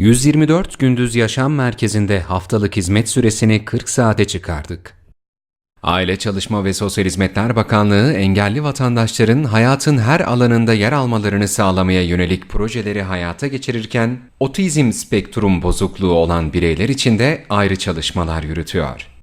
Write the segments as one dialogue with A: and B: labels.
A: 124 gündüz yaşam merkezinde haftalık hizmet süresini 40 saate çıkardık. Aile Çalışma ve Sosyal Hizmetler Bakanlığı engelli vatandaşların hayatın her alanında yer almalarını sağlamaya yönelik projeleri hayata geçirirken otizm spektrum bozukluğu olan bireyler için de ayrı çalışmalar yürütüyor.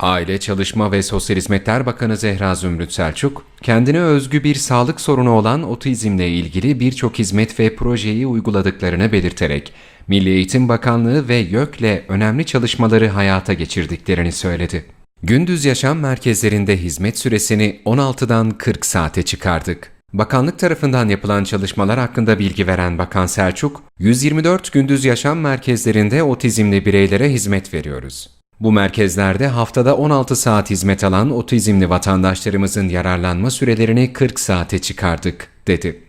A: Aile Çalışma ve Sosyal Hizmetler Bakanı Zehra Zümrüt Selçuk, kendine özgü bir sağlık sorunu olan otizmle ilgili birçok hizmet ve projeyi uyguladıklarını belirterek, Milli Eğitim Bakanlığı ve YÖK'le önemli çalışmaları hayata geçirdiklerini söyledi. Gündüz yaşam merkezlerinde hizmet süresini 16'dan 40 saate çıkardık. Bakanlık tarafından yapılan çalışmalar hakkında bilgi veren Bakan Selçuk, 124 gündüz yaşam merkezlerinde otizmli bireylere hizmet veriyoruz. Bu merkezlerde haftada 16 saat hizmet alan otizmli vatandaşlarımızın yararlanma sürelerini 40 saate çıkardık, dedi.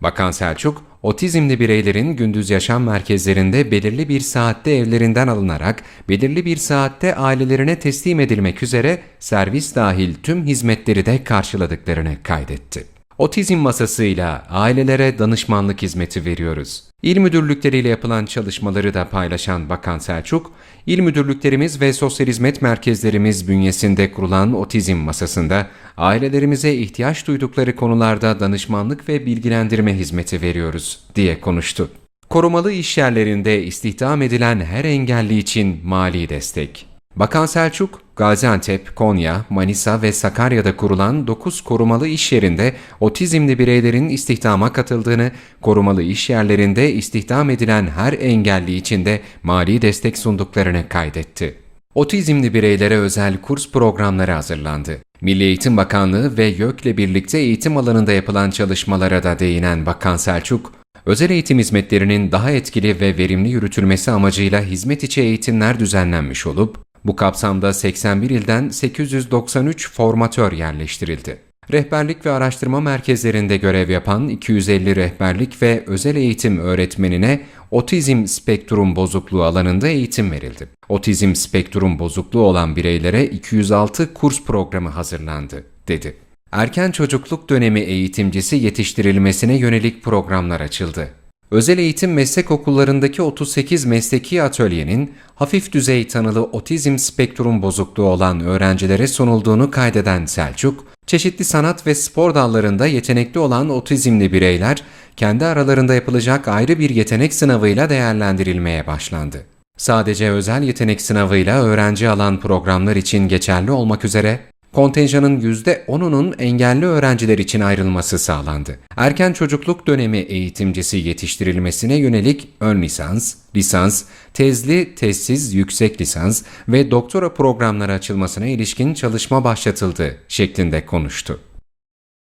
A: Bakan Selçuk, otizmli bireylerin gündüz yaşam merkezlerinde belirli bir saatte evlerinden alınarak belirli bir saatte ailelerine teslim edilmek üzere servis dahil tüm hizmetleri de karşıladıklarını kaydetti. Otizm masasıyla ailelere danışmanlık hizmeti veriyoruz. İl müdürlükleriyle yapılan çalışmaları da paylaşan Bakan Selçuk, İl müdürlüklerimiz ve sosyal hizmet merkezlerimiz bünyesinde kurulan otizm masasında ailelerimize ihtiyaç duydukları konularda danışmanlık ve bilgilendirme hizmeti veriyoruz diye konuştu. Korumalı iş yerlerinde istihdam edilen her engelli için mali destek. Bakan Selçuk, Gaziantep, Konya, Manisa ve Sakarya'da kurulan 9 korumalı iş yerinde otizmli bireylerin istihdama katıldığını, korumalı iş yerlerinde istihdam edilen her engelli için de mali destek sunduklarını kaydetti. Otizmli bireylere özel kurs programları hazırlandı. Milli Eğitim Bakanlığı ve YÖK'le birlikte eğitim alanında yapılan çalışmalara da değinen Bakan Selçuk, özel eğitim hizmetlerinin daha etkili ve verimli yürütülmesi amacıyla hizmet içi eğitimler düzenlenmiş olup, bu kapsamda 81 ilden 893 formatör yerleştirildi. Rehberlik ve araştırma merkezlerinde görev yapan 250 rehberlik ve özel eğitim öğretmenine otizm spektrum bozukluğu alanında eğitim verildi. Otizm spektrum bozukluğu olan bireylere 206 kurs programı hazırlandı, dedi. Erken çocukluk dönemi eğitimcisi yetiştirilmesine yönelik programlar açıldı. Özel eğitim meslek okullarındaki 38 mesleki atölyenin hafif düzey tanılı otizm spektrum bozukluğu olan öğrencilere sunulduğunu kaydeden Selçuk, çeşitli sanat ve spor dallarında yetenekli olan otizmli bireyler kendi aralarında yapılacak ayrı bir yetenek sınavıyla değerlendirilmeye başlandı. Sadece özel yetenek sınavıyla öğrenci alan programlar için geçerli olmak üzere kontenjanın %10'unun engelli öğrenciler için ayrılması sağlandı. Erken çocukluk dönemi eğitimcisi yetiştirilmesine yönelik ön lisans, lisans, tezli, tezsiz yüksek lisans ve doktora programları açılmasına ilişkin çalışma başlatıldı şeklinde konuştu.